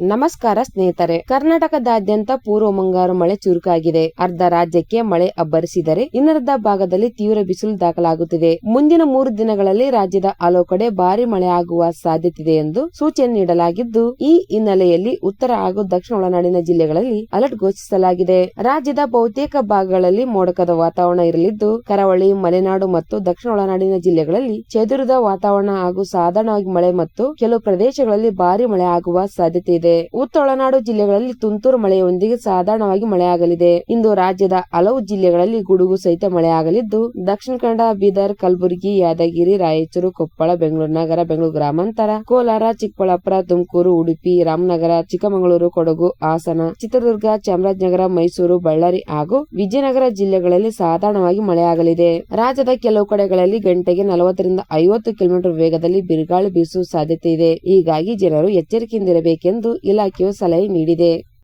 ನಮಸ್ಕಾರ ಸ್ನೇಹಿತರೆ. ಕರ್ನಾಟಕದಾದ್ಯಂತ ಪೂರ್ವ ಮುಂಗಾರು ಮಳೆ ಚುರುಕಾಗಿದೆ. ಅರ್ಧ ರಾಜ್ಯಕ್ಕೆ ಮಳೆ ಅಬ್ಬರಿಸಿದರೆ ಇನ್ನರ್ಧ ಭಾಗದಲ್ಲಿ ತೀವ್ರ ಬಿಸಿಲು ದಾಖಲಾಗುತ್ತಿದೆ. ಮುಂದಿನ ಮೂರು ದಿನಗಳಲ್ಲಿ ರಾಜ್ಯದ ಹಲವು ಕಡೆ ಭಾರಿ ಮಳೆ ಆಗುವ ಸಾಧ್ಯತೆ ಎಂದು ಸೂಚನೆ ನೀಡಲಾಗಿದ್ದು, ಈ ಹಿನ್ನೆಲೆಯಲ್ಲಿ ಉತ್ತರ ಹಾಗೂ ದಕ್ಷಿಣ ಒಳನಾಡಿನ ಜಿಲ್ಲೆಗಳಲ್ಲಿ ಅಲರ್ಟ್ ಘೋಷಿಸಲಾಗಿದೆ. ರಾಜ್ಯದ ಬಹುತೇಕ ಭಾಗಗಳಲ್ಲಿ ಮೋಡಕದ ವಾತಾವರಣ ಇರಲಿದ್ದು, ಕರಾವಳಿ, ಮಲೆನಾಡು ಮತ್ತು ದಕ್ಷಿಣ ಒಳನಾಡಿನ ಜಿಲ್ಲೆಗಳಲ್ಲಿ ಚದುರಿದ ವಾತಾವರಣ ಹಾಗೂ ಸಾಧಾರಣವಾಗಿ ಮಳೆ ಮತ್ತು ಕೆಲವು ಪ್ರದೇಶಗಳಲ್ಲಿ ಭಾರಿ ಮಳೆ ಆಗುವ ಸಾಧ್ಯತೆ ಇದೆ ಉತ್ತರ ಒಳನಾಡು ಜಿಲ್ಲೆಗಳಲ್ಲಿ ತುಂತುರು ಮಳೆಯೊಂದಿಗೆ ಸಾಧಾರಣವಾಗಿ ಮಳೆಯಾಗಲಿದೆ. ಇಂದು ರಾಜ್ಯದ ಹಲವು ಜಿಲ್ಲೆಗಳಲ್ಲಿ ಗುಡುಗು ಸಹಿತ ಮಳೆಯಾಗಲಿದ್ದು, ದಕ್ಷಿಣ ಕನ್ನಡ, ಬೀದರ್, ಕಲಬುರಗಿ, ಯಾದಗಿರಿ, ರಾಯಚೂರು, ಕೊಪ್ಪಳ, ಬೆಂಗಳೂರು ನಗರ, ಬೆಂಗಳೂರು ಗ್ರಾಮಾಂತರ, ಕೋಲಾರ, ಚಿಕ್ಕಬಳ್ಳಾಪುರ, ತುಮಕೂರು, ಉಡುಪಿ, ರಾಮನಗರ, ಚಿಕ್ಕಮಗಳೂರು, ಕೊಡಗು, ಹಾಸನ, ಚಿತ್ರದುರ್ಗ, ಚಾಮರಾಜನಗರ, ಮೈಸೂರು, ಬಳ್ಳಾರಿ ಹಾಗೂ ವಿಜಯನಗರ ಜಿಲ್ಲೆಗಳಲ್ಲಿ ಸಾಧಾರಣವಾಗಿ ಮಳೆಯಾಗಲಿದೆ. ರಾಜ್ಯದ ಕೆಲವು ಕಡೆಗಳಲ್ಲಿ ಗಂಟೆಗೆ ನಲವತ್ತರಿಂದ ಐವತ್ತು ಕಿಲೋಮೀಟರ್ ವೇಗದಲ್ಲಿ ಬಿರುಗಾಳಿ ಬೀಸುವ ಸಾಧ್ಯತೆ ಇದೆ. ಹೀಗಾಗಿ ಜನರು ಎಚ್ಚರಿಕೆಯಿಂದಿರಬೇಕೆಂದು ಇಲಾಖೆಯು ಸಲಹೆ ನೀಡಿದೆ.